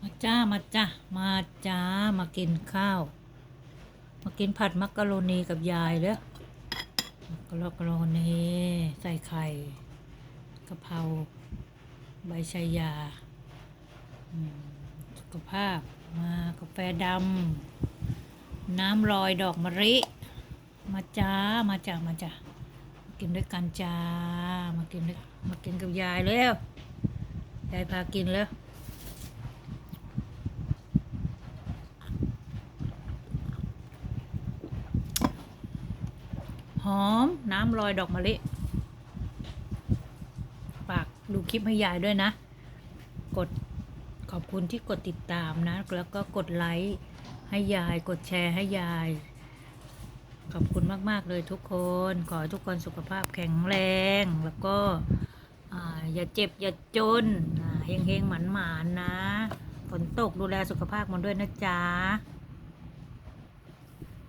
มาจ้ามาจ้ามาจ้ามากินข้าว มากินผัดมักกะโรนีกับยายเด้อมักกะโรนีใส่ไข่กะเพราใบชายาสุขภาพมากาแฟดำน้ำลอยดอกมะริมาจ้ามาจ้ามาจ้ามากินด้วยกันจ้ามากินด้วยมากินกับยายเร็วยายพากินแล้ว อมน้ำลอยดอกมะลิฝากดูคลิปให้ยายด้วยนะ กดขอบคุณที่กดติดตามนะ แล้วก็กดไลค์ให้ยายกดแชร์ให้ยาย ขอบคุณมาก ๆ เลยทุกคน ขอให้ทุกคนสุขภาพแข็งแรง แล้วก็ออย่าเจ็บ อย่าจนอ่าเฮงหมันๆนนะ ฝนตกดูแลสุขภาพมันด้วยนะจ๊ะ